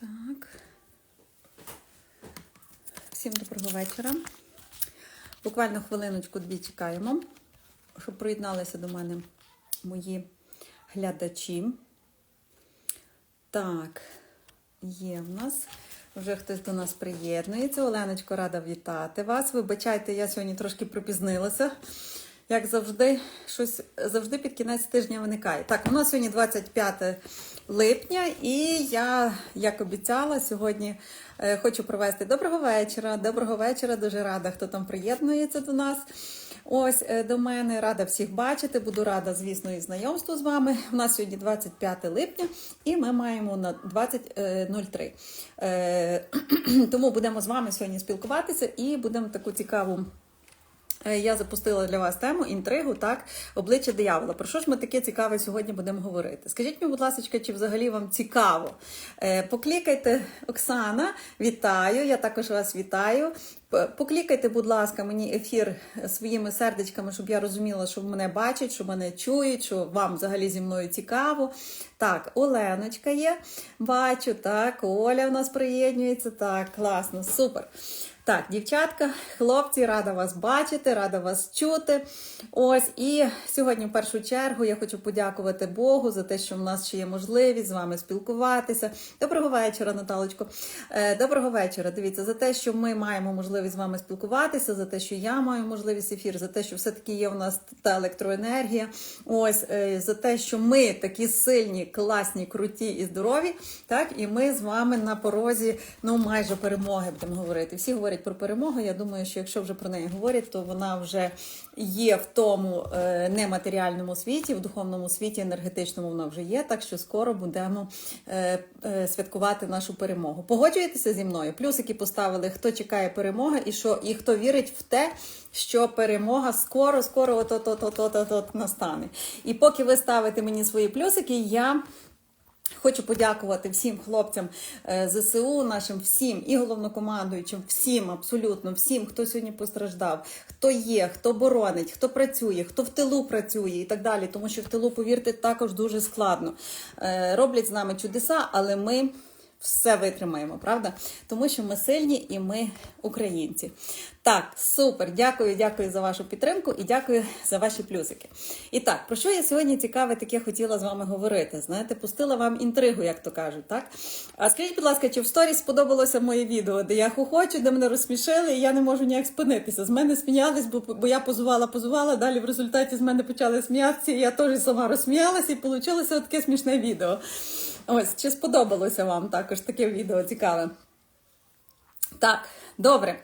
Так. Всім доброго вечора. Буквально хвилиночку-дві чекаємо, щоб приєдналися до мене мої глядачі. Так, є в нас. Вже хтось до нас приєднується. Оленочко, рада вітати вас. Вибачайте, я сьогодні трошки припізнилася. Як завжди, щось завжди під кінець тижня виникає. Так, у нас сьогодні 25 липня, і я, як обіцяла, сьогодні е, хочу провести доброго вечора. Доброго вечора, дуже рада, хто там приєднується до нас. Ось е, до мене рада всіх бачити. Буду рада, звісно, і знайомству з вами. У нас сьогодні 25 липня, і ми маємо на 20.03. Е, тому будемо з вами сьогодні спілкуватися і будемо таку цікаву. Е, Я запустила для вас тему інтригу, так, обличчя диявола. Про що ж ми таке цікаве сьогодні будемо говорити? Скажіть мені, будь ласка, чи взагалі вам цікаво? Е, Поклікайте, Оксана, вітаю, я також вас вітаю. Поклікайте, будь ласка, мені ефір своїми сердечками, щоб я розуміла, що мене бачать, що мене чують, що вам взагалі зі мною цікаво. Так, Оленочка є, бачу, так, Оля в нас приєднується. Так, класно, супер. Так, дівчатка, хлопці, рада вас бачити, рада вас чути. Ось і сьогодні, в першу чергу, я хочу подякувати Богу за те, що в нас ще є можливість з вами спілкуватися. Доброго вечора, Наталочко. Е, Доброго вечора. Дивіться, за те, що ми маємо можливість з вами спілкуватися, за те, що я маю можливість ефір, за те, що все-таки є у нас та електроенергія. Ось е, за те, що ми такі сильні, класні, круті і здорові. Так, і ми з вами на порозі ну майже перемоги будемо говорити. Всі говорять про перемогу. Я думаю, що якщо вже про неї говорять, то вона вже є в тому е, нематеріальному світі, в духовному світі, енергетичному вона вже є. Так що скоро будемо е, е, святкувати нашу перемогу. Погоджуєтеся зі мною? Плюсики поставили, хто чекає перемоги і що, і хто вірить в те, що перемога скоро, скоро от от от от от настане. І поки ви ставите мені свої плюсики, я. Хочу подякувати всім хлопцям е, ЗСУ, нашим всім і головнокомандуючим, всім, абсолютно всім, хто сьогодні постраждав, хто є, хто боронить, хто працює, хто в тилу працює і так далі. Тому що в тилу, повірте, також дуже складно. Е, Роблять з нами чудеса, але ми. Все витримаємо, правда? Тому що ми сильні і ми українці. Так, супер. Дякую, дякую за вашу підтримку і дякую за ваші плюсики. І так, про що я сьогодні цікаве таке хотіла з вами говорити? Знаєте, пустила вам інтригу, як то кажуть, так? А скажіть, будь ласка, чи в сторіс сподобалося моє відео, де я хохочу, де мене розсмішили, і я не можу ніяк спинитися. З мене сміялись, бо, бо я позувала, позувала. Далі в результаті з мене почали сміятися, і я теж сама розсміялася, і вийшло таке смішне відео. Ось, чи сподобалося вам також таке відео цікаве? Так, добре.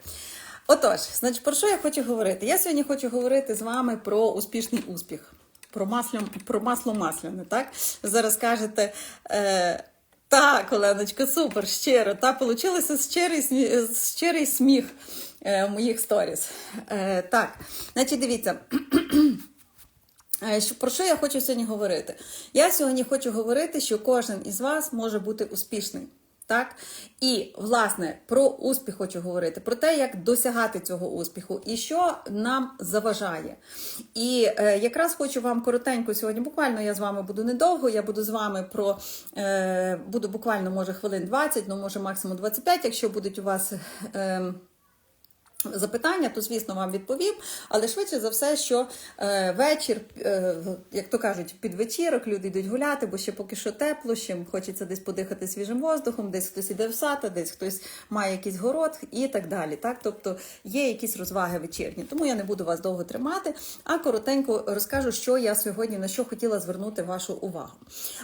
Отож, значить, про що я хочу говорити? Я сьогодні хочу говорити з вами про успішний успіх, про масло, про масло масляне, так? Зараз кажете. Е, так, Оленочка, супер, щиро. Та получилося щирий, щирий сміх е, моїх сторіс. Е, так, значить, дивіться. Е, Про що я хочу сьогодні говорити? Я сьогодні хочу говорити, що кожен із вас може бути успішний. Так? І, власне, про успіх хочу говорити, про те, як досягати цього успіху і що нам заважає. І е, якраз хочу вам коротенько сьогодні, буквально я з вами буду недовго, я буду з вами про е, буду буквально, може, хвилин 20, ну може максимум 25, якщо будуть у вас. Е, Запитання, то звісно вам відповім, але швидше за все, що е, вечір, е, як то кажуть, під вечірок люди йдуть гуляти, бо ще поки що тепло, ще хочеться десь подихати свіжим воздухом, десь хтось іде в сад, десь хтось має якийсь город і так далі. Так? Тобто є якісь розваги вечірні. Тому я не буду вас довго тримати, а коротенько розкажу, що я сьогодні на що хотіла звернути вашу увагу.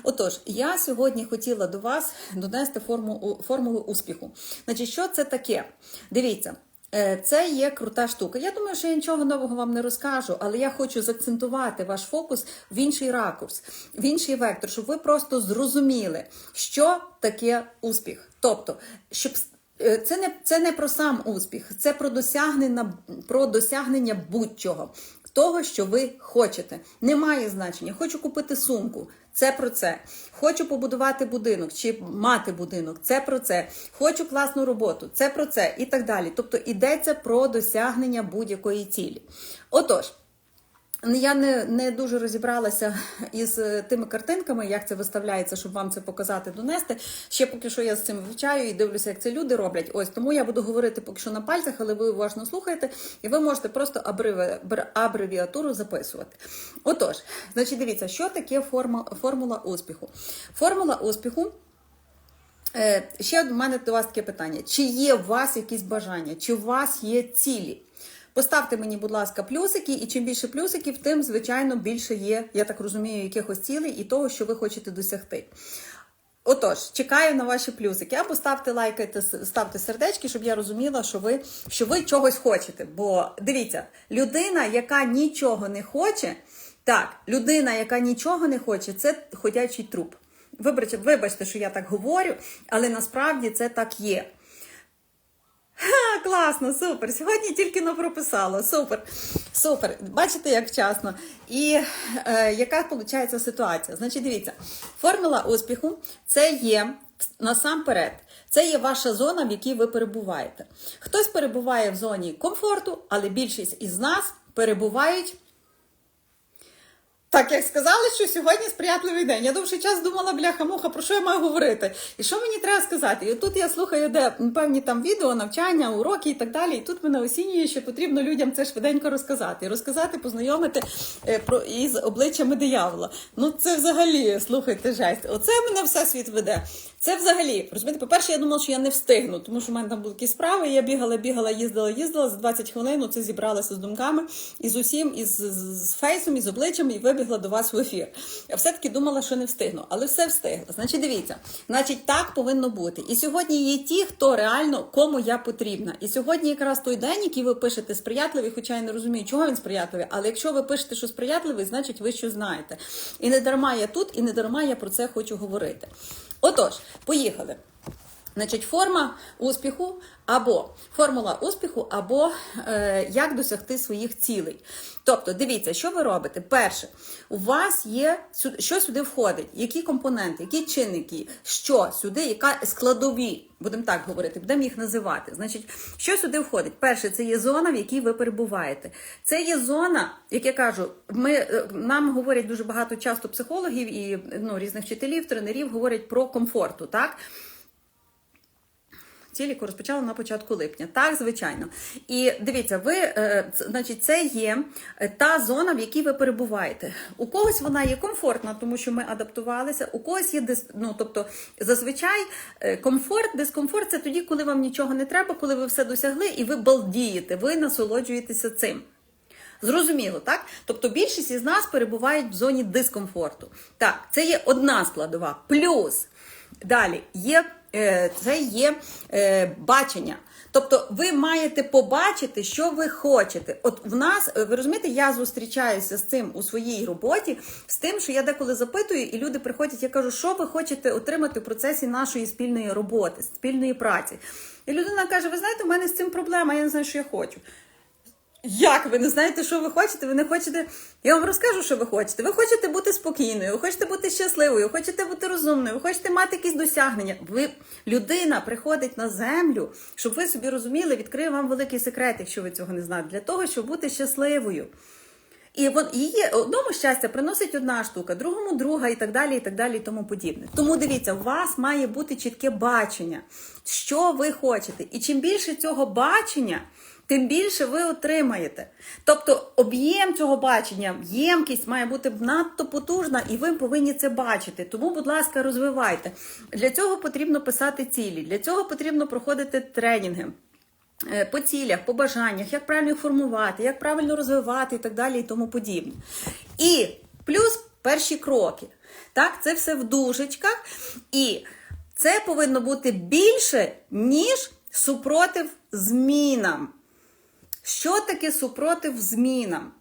Отож, я сьогодні хотіла до вас донести форму, формулу успіху. Значить, що це таке? Дивіться. Е, Це є крута штука. Я думаю, що я нічого нового вам не розкажу, але я хочу закцентувати ваш фокус в інший ракурс, в інший вектор, щоб ви просто зрозуміли, що таке успіх. Тобто, щоб е, це не, це не про сам успіх, це про досягнення, про досягнення будь-чого. Того, що ви хочете. Немає значення. Хочу купити сумку. Це про це. Хочу побудувати будинок чи мати будинок. Це про це. Хочу класну роботу. Це про це і так далі. Тобто йдеться про досягнення будь-якої цілі. Отож. Я не, не дуже розібралася із тими картинками, як це виставляється, щоб вам це показати, донести. Ще поки що я з цим вивчаю і дивлюся, як це люди роблять. Ось тому я буду говорити поки що на пальцях, але ви уважно слухаєте, і ви можете просто абревіатуру записувати. Отож, значить, дивіться, що таке форма, формула успіху. Формула успіху. Е, Ще в мене до вас таке питання: чи є у вас якісь бажання, чи у вас є цілі? Поставте мені, будь ласка, плюсики, і чим більше плюсиків, тим, звичайно, більше є, я так розумію, якихось цілей і того, що ви хочете досягти. Отож, чекаю на ваші плюсики. Або ставте лайкайте, ставте сердечки, щоб я розуміла, що ви, що ви чогось хочете. Бо дивіться, людина, яка нічого не хоче, так, людина, яка нічого не хоче, це ходячий труп. Вибачте, вибачте, що я так говорю, але насправді це так є. Ха, класно, супер. Сьогодні тільки но прописала. Супер. Супер. Бачите, як вчасно. І е, яка виходить ситуація? Значить, дивіться, формула успіху це є насамперед. Це є ваша зона, в якій ви перебуваєте. Хтось перебуває в зоні комфорту, але більшість із нас перебувають. Так, як сказали, що сьогодні сприятливий день. Я довший час думала, бляха-муха, про що я маю говорити? І що мені треба сказати? І тут я слухаю, де певні там відео, навчання, уроки і так далі. І тут мене осінює, що потрібно людям це швиденько розказати. Розказати, познайомити е, про із обличчями диявола. Ну це взагалі, слухайте, жесть. Оце мене все світ веде. Це взагалі, розумієте, по-перше, я думала, що я не встигну, тому що в мене там були якісь справи. Я бігала, бігала, їздила, їздила за 20 хвилин. Це зібралася з думками і з усім, і з, з, з фейсом, і з обличчям, і вибігла до вас в ефір. Я все-таки думала, що не встигну, але все встигла. Значить, дивіться, значить, так повинно бути. І сьогодні є ті, хто реально кому я потрібна. І сьогодні якраз той день, який ви пишете сприятливий, хоча я не розумію, чого він сприятливий, але якщо ви пишете, що сприятливий, значить ви що знаєте. І не дарма я тут, і не дарма я про це хочу говорити. Отож, поїхали. Значить, форма успіху або формула успіху, або е, як досягти своїх цілей. Тобто, дивіться, що ви робите. Перше, у вас є що сюди входить, які компоненти, які чинники, що сюди, яка складові, будемо так говорити, будемо їх називати. Значить, що сюди входить? Перше, це є зона, в якій ви перебуваєте. Це є зона, як я кажу, ми е, нам говорять дуже багато часто психологів і ну, різних вчителів, тренерів говорять про комфорту, так? Ціліку розпочали на початку липня. Так, звичайно. І дивіться, ви, е, значить, це є е, та зона, в якій ви перебуваєте. У когось вона є комфортна, тому що ми адаптувалися, у когось є ну, тобто, зазвичай е, комфорт, дискомфорт це тоді, коли вам нічого не треба, коли ви все досягли, і ви балдієте, ви насолоджуєтеся цим. Зрозуміло, так? Тобто більшість із нас перебувають в зоні дискомфорту. Так, це є одна складова. Плюс далі є, це є е, бачення. Тобто ви маєте побачити, що ви хочете. От в нас, е, ви розумієте, я зустрічаюся з цим у своїй роботі, з тим, що я деколи запитую, і люди приходять, я кажу, що ви хочете отримати в процесі нашої спільної роботи, спільної праці. І людина каже: Ви знаєте, у мене з цим проблема, я не знаю, що я хочу. Як ви не знаєте, що ви хочете? Ви не хочете. Я вам розкажу, що ви хочете. Ви хочете бути спокійною, ви хочете бути щасливою, ви хочете бути розумною, ви хочете мати якісь досягнення. Ви людина приходить на землю, щоб ви собі розуміли, відкрию вам великий секрет, якщо ви цього не знаєте, для того, щоб бути щасливою. І вон її одному щастя приносить одна штука, другому друга, і так далі, і так далі, і тому подібне. Тому дивіться, у вас має бути чітке бачення, що ви хочете. І чим більше цього бачення, тим більше ви отримаєте. Тобто об'єм цього бачення, ємкість має бути надто потужна, і ви повинні це бачити. Тому, будь ласка, розвивайте. Для цього потрібно писати цілі, для цього потрібно проходити тренінги. Е, По цілях, по бажаннях, як правильно їх формувати, як правильно розвивати і так далі, і тому подібне. І плюс перші кроки. Так, це все в дужечках. І це повинно бути більше, ніж супротив змінам. Що таке супротив змінам?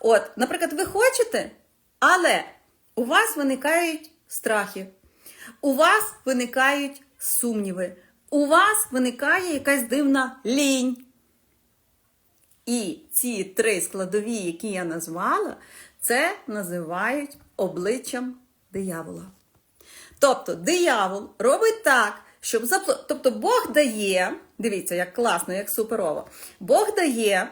От, наприклад, ви хочете, але у вас виникають страхи, у вас виникають сумніви, у вас виникає якась дивна лінь. І ці три складові, які я назвала, це називають обличчям диявола. Тобто диявол робить так, щоб запло... Тобто Бог дає, дивіться, як класно, як суперово. Бог дає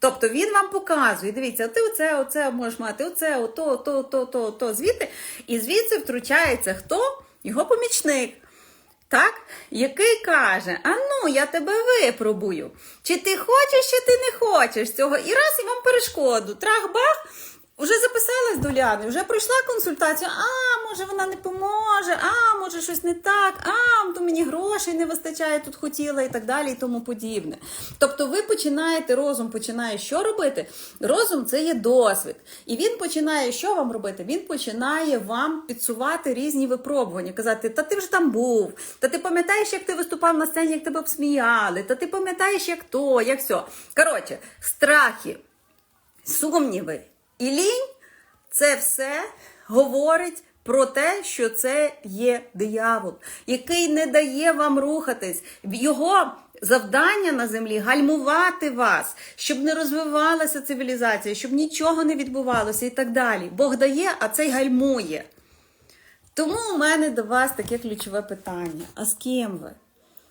Тобто він вам показує, дивіться, ти оце, оце можеш мати, оце, ото, ото, ото, ото, ото, звідти. І звідси втручається хто? Його помічник. Так, який каже: А ну, я тебе випробую. Чи ти хочеш, чи ти не хочеш цього? І раз і вам перешкоду. Трах-бах, вже записалась до Ляни, вже пройшла консультацію. А, може, вона не поможе, а може щось не так, а то мені грошей не вистачає, тут хотіла і так далі, і тому подібне. Тобто, ви починаєте, розум починає що робити? Розум це є досвід. І він починає що вам робити? Він починає вам підсувати різні випробування, казати, та ти вже там був, та ти пам'ятаєш, як ти виступав на сцені, як тебе обсміяли, та ти пам'ятаєш, як то, як все. Коротше, страхи, сумніви і лінь це все говорить про те, що це є диявол, який не дає вам рухатись. Його завдання на землі гальмувати вас, щоб не розвивалася цивілізація, щоб нічого не відбувалося і так далі. Бог дає, а цей гальмує. Тому у мене до вас таке ключове питання: а з ким ви?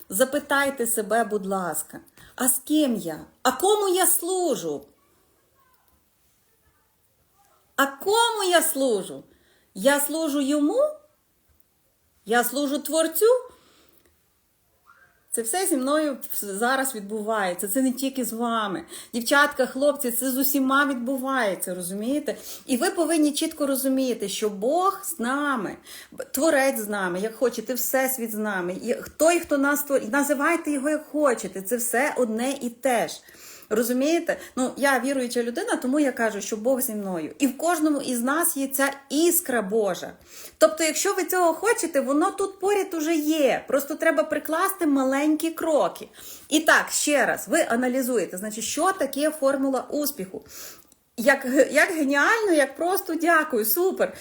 Запитайте себе, будь ласка, а з ким я? А кому я служу? А кому я служу? Я служу йому? Я служу творцю? Це все зі мною зараз відбувається. Це не тільки з вами. Дівчатка, хлопці, це з усіма відбувається, розумієте? І ви повинні чітко розуміти, що Бог з нами, творець з нами, як хочете, всесвіт з нами. І той, хто нас творить, називайте його як хочете. Це все одне і те ж. Розумієте? Ну, я віруюча людина, тому я кажу, що Бог зі мною. І в кожному із нас є ця іскра Божа. Тобто, якщо ви цього хочете, воно тут поряд уже є. Просто треба прикласти маленькі кроки. І так, ще раз, ви аналізуєте, значить, що таке формула успіху. Як, як геніально, як просто дякую, супер.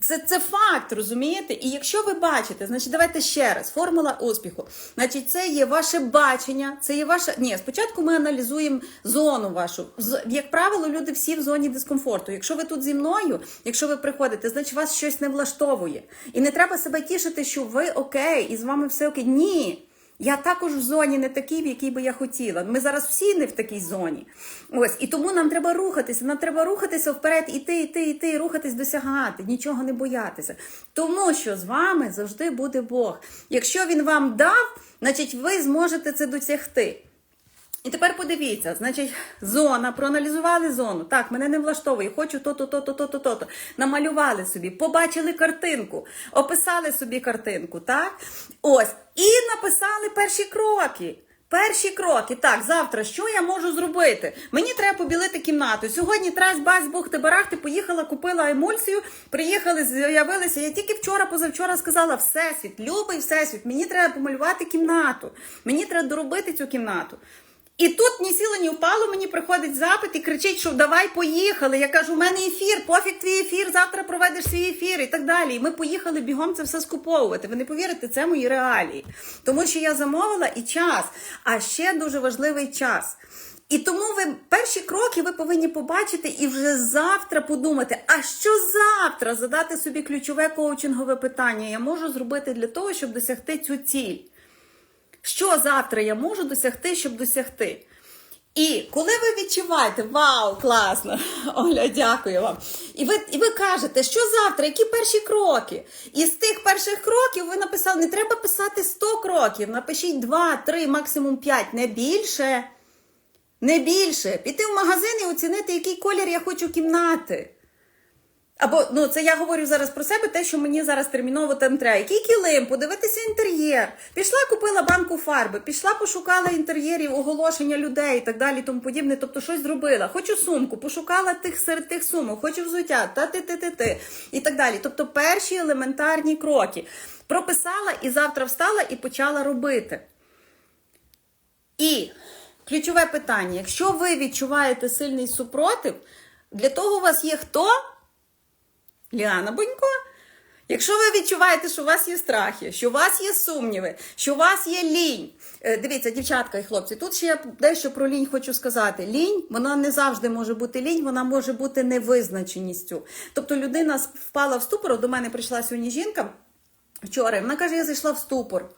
Це це факт, розумієте? І якщо ви бачите, значить давайте ще раз. Формула успіху. Значить, це є ваше бачення, це є ваша. Ні, спочатку ми аналізуємо зону вашу. Як правило, люди всі в зоні дискомфорту. Якщо ви тут зі мною, якщо ви приходите, значить вас щось не влаштовує. І не треба себе тішити, що ви окей, і з вами все окей. Ні. Я також в зоні не такій, в якій би я хотіла. Ми зараз всі не в такій зоні. Ось і тому нам треба рухатися. Нам треба рухатися вперед, іти, іти, іти, рухатись, досягати, нічого не боятися. Тому що з вами завжди буде Бог. Якщо він вам дав, значить ви зможете це досягти. І тепер подивіться, значить, зона, проаналізували зону. Так, мене не влаштовує, хочу то-то, то-то, то-то, то-то. Намалювали собі, побачили картинку, описали собі картинку, так? Ось. І написали перші кроки. Перші кроки. Так, завтра що я можу зробити? Мені треба побілити кімнату. Сьогодні трась, бась, бухти, барахти, поїхала, купила емульсію, приїхали, з'явилися. Я тільки вчора, позавчора сказала, всесвіт, любий всесвіт, мені треба помалювати кімнату. Мені треба доробити цю кімнату. І тут ні сіло, ні впало, мені приходить запит і кричить, що давай поїхали. Я кажу, у мене ефір, пофіг твій ефір, завтра проведеш свій ефір і так далі. І ми поїхали бігом це все скуповувати. Ви не повірите, це мої реалії. Тому що я замовила і час, а ще дуже важливий час. І тому ви перші кроки ви повинні побачити і вже завтра подумати, а що завтра задати собі ключове коучингове питання я можу зробити для того, щоб досягти цю ціль. Що завтра я можу досягти, щоб досягти? І коли ви відчуваєте, вау, класно, Оля, дякую вам. І ви, і ви кажете, що завтра, які перші кроки? І з тих перших кроків ви написали, не треба писати 100 кроків, напишіть 2, 3, максимум 5, не більше. Не більше. Піти в магазин і оцінити, який колір я хочу кімнати. Або ну це я говорю зараз про себе, те, що мені зараз терміново там треба. Який килим, подивитися інтер'єр. Пішла, купила банку фарби, пішла, пошукала інтер'єрів, оголошення людей і так далі, тому подібне. Тобто щось зробила. Хочу сумку, пошукала тих серед тих сумок, хочу взуття, та ти ти ти ти і так далі. Тобто перші елементарні кроки. Прописала і завтра встала і почала робити. І ключове питання: якщо ви відчуваєте сильний супротив, для того у вас є хто? Ліана Бонько. Якщо ви відчуваєте, що у вас є страхи, що у вас є сумніви, що у вас є лінь. Е, Дивіться, дівчатка і хлопці, тут ще я дещо про лінь хочу сказати. Лінь, вона не завжди може бути лінь, вона може бути невизначеністю. Тобто людина впала в ступор, до мене прийшла сьогодні жінка вчора, вона каже, я зайшла в ступор.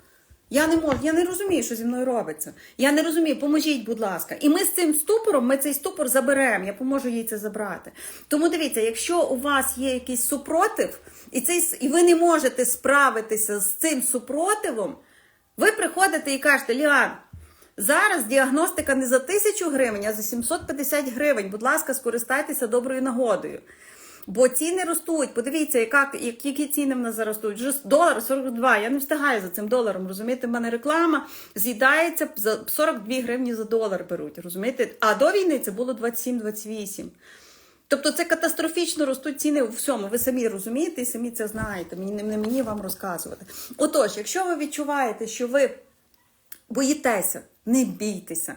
Я не можу, я не розумію, що зі мною робиться. Я не розумію, поможіть, будь ласка. І ми з цим ступором, ми цей ступор заберемо. Я поможу їй це забрати. Тому дивіться, якщо у вас є якийсь супротив, і цей і ви не можете справитися з цим супротивом, ви приходите і кажете, Ліан, зараз діагностика не за тисячу гривень, а за 750 гривень. Будь ласка, скористайтеся доброю нагодою. Бо ціни ростуть. Подивіться, яка, які ціни в нас зараз ростуть. Вже долар 42. Я не встигаю за цим доларом. Розумієте, в мене реклама з'їдається за 42 гривні за долар беруть. Розумієте? А до війни це було 27-28. Тобто це катастрофічно ростуть ціни у всьому. Ви самі розумієте і самі це знаєте. Мені не мені вам розказувати. Отож, якщо ви відчуваєте, що ви боїтеся, не бійтеся.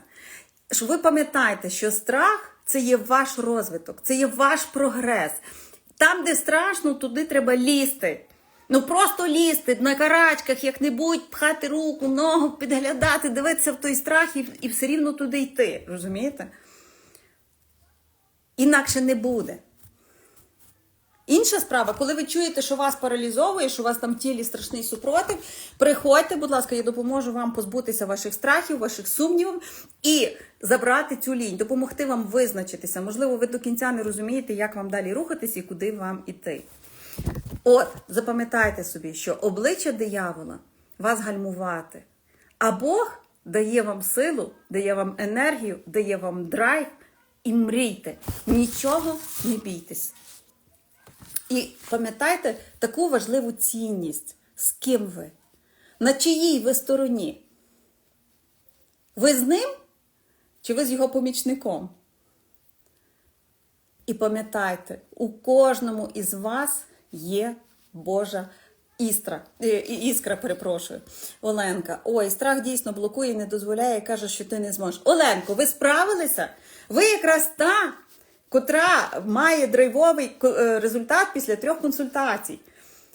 Що ви пам'ятаєте, що страх це є ваш розвиток, це є ваш прогрес. Там, де страшно, туди треба лізти. Ну просто лізти на карачках, як-небудь пхати руку, ногу, підглядати, дивитися в той страх і, і все рівно туди йти. Розумієте? Інакше не буде. Інша справа, коли ви чуєте, що вас паралізовує, що у вас там в тілі страшний супротив, приходьте, будь ласка, я допоможу вам позбутися ваших страхів, ваших сумнівів і забрати цю лінь, допомогти вам визначитися. Можливо, ви до кінця не розумієте, як вам далі рухатись і куди вам іти. От, запам'ятайте собі, що обличчя диявола вас гальмувати, а Бог дає вам силу, дає вам енергію, дає вам драйв і мрійте. Нічого не бійтесь. І пам'ятайте таку важливу цінність, з ким ви, на чиїй ви стороні. Ви з ним чи ви з його помічником? І пам'ятайте, у кожному із вас є Божа істра. Е, Іскра, перепрошую. Оленка. Ой, страх дійсно блокує не дозволяє, каже, що ти не зможеш. Оленко, ви справилися? Ви якраз та, котра має драйвовий е, результат після трьох консультацій.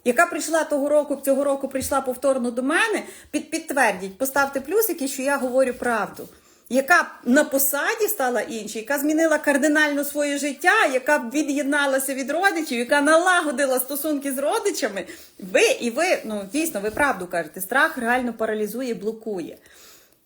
Яка прийшла того року, цього року прийшла повторно до мене, під, підтвердіть, поставте плюсики, що я говорю правду. Яка на посаді стала інша, яка змінила кардинально своє життя, яка від'єдналася від родичів, яка налагодила стосунки з родичами. Ви і ви, ну дійсно, ви правду кажете, страх реально паралізує, блокує.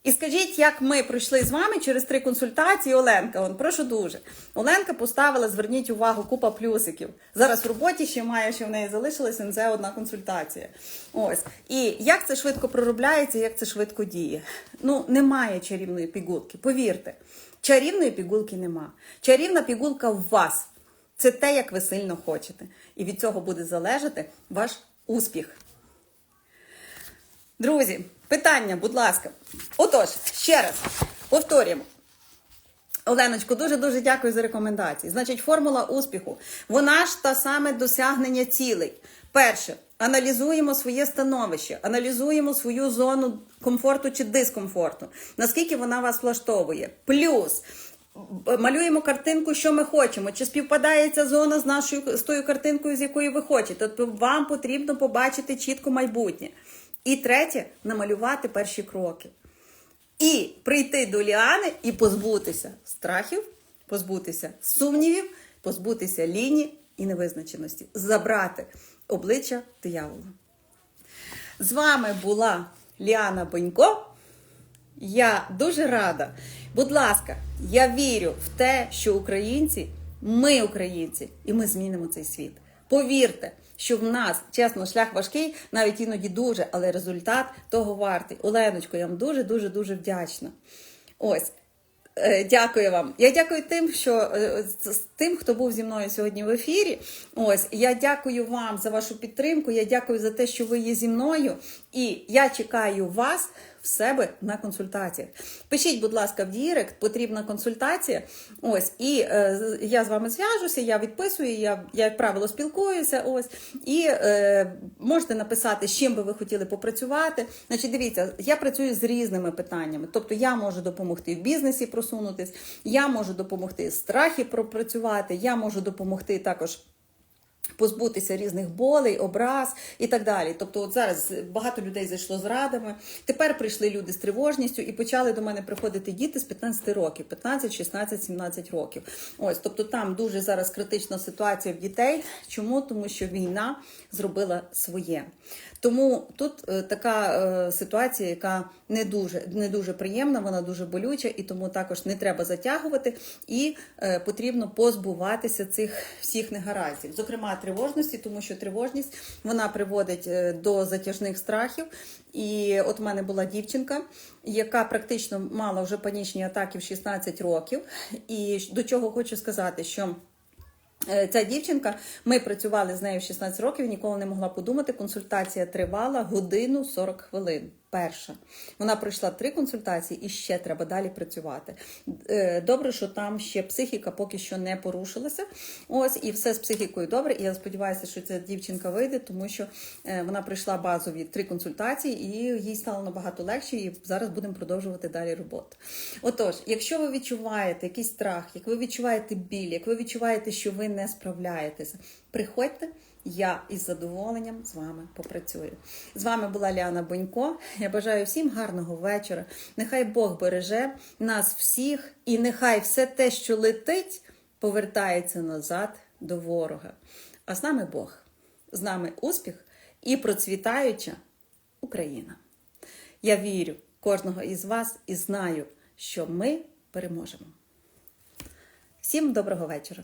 І скажіть, як ми пройшли з вами через три консультації. Оленка, он, прошу дуже. Оленка поставила, зверніть увагу, купа плюсиків. Зараз в роботі ще має, що в неї залишилася НЗ одна консультація. Ось. І як це швидко проробляється, як це швидко діє. Ну, немає чарівної пігулки, повірте. Чарівної пігулки нема. Чарівна пігулка в вас. Це те, як ви сильно хочете. І від цього буде залежати ваш успіх. Друзі, питання, будь ласка. Отож, ще раз повторюємо. Оленочко, дуже дуже дякую за рекомендації. Значить, формула успіху. Вона ж та саме досягнення цілей. Перше, аналізуємо своє становище, аналізуємо свою зону комфорту чи дискомфорту. Наскільки вона вас влаштовує. Плюс малюємо картинку, що ми хочемо. Чи співпадає ця зона з нашою з тою картинкою, з якою ви хочете. Тобто вам потрібно побачити чітко майбутнє. І третє намалювати перші кроки. І прийти до Ліани і позбутися страхів, позбутися сумнівів, позбутися ліні і невизначеності, забрати обличчя диявола. З вами була Ліана Бонько. Я дуже рада. Будь ласка, я вірю в те, що українці, ми українці, і ми змінимо цей світ. Повірте, що в нас чесно шлях важкий, навіть іноді дуже, але результат того вартий. Оленочко, я вам дуже дуже вдячна. Ось. Е, Дякую вам. Я дякую тим, що е, тим, хто був зі мною сьогодні в ефірі. Ось я дякую вам за вашу підтримку. Я дякую за те, що ви є зі мною. І я чекаю вас в себе на консультаціях. Пишіть, будь ласка, в Дірект, потрібна консультація. Ось, і е, я з вами зв'яжуся, я відписую, я, я як правило спілкуюся. Ось, і е, можете написати, з чим би ви хотіли попрацювати. Значить, дивіться, я працюю з різними питаннями. Тобто я можу допомогти в бізнесі просунутись, я можу допомогти страхи пропрацювати, я можу допомогти також позбутися різних болей, образ і так далі. Тобто, от зараз багато людей зайшло з радами. Тепер прийшли люди з тривожністю і почали до мене приходити діти з 15 років, 15, 16, 17 років. Ось, тобто там дуже зараз критична ситуація в дітей. Чому? Тому що війна зробила своє. Тому тут е, така е, ситуація, яка не дуже не дуже приємна, вона дуже болюча, і тому також не треба затягувати, і е, потрібно позбуватися цих всіх негараздів, зокрема тривожності, тому що тривожність вона приводить до затяжних страхів. І от у мене була дівчинка, яка практично мала вже панічні атаки в 16 років. І до чого хочу сказати, що. Е, Ця дівчинка, ми працювали з нею 16 років, ніколи не могла подумати. Консультація тривала годину 40 хвилин. Перша. Вона пройшла три консультації і ще треба далі працювати. Е, Добре, що там ще психіка поки що не порушилася. Ось і все з психікою добре. І я сподіваюся, що ця дівчинка вийде, тому що е, вона пройшла базові три консультації, і їй стало набагато легше. І зараз будемо продовжувати далі роботу. Отож, якщо ви відчуваєте якийсь страх, як ви відчуваєте біль, як ви відчуваєте, що ви не справляєтеся, приходьте. Я із задоволенням з вами попрацюю. З вами була Ліана Бонько. Я бажаю всім гарного вечора. Нехай Бог береже нас всіх, і нехай все те, що летить, повертається назад до ворога. А з нами Бог, з нами успіх і процвітаюча Україна. Я вірю кожного із вас і знаю, що ми переможемо. Всім доброго вечора!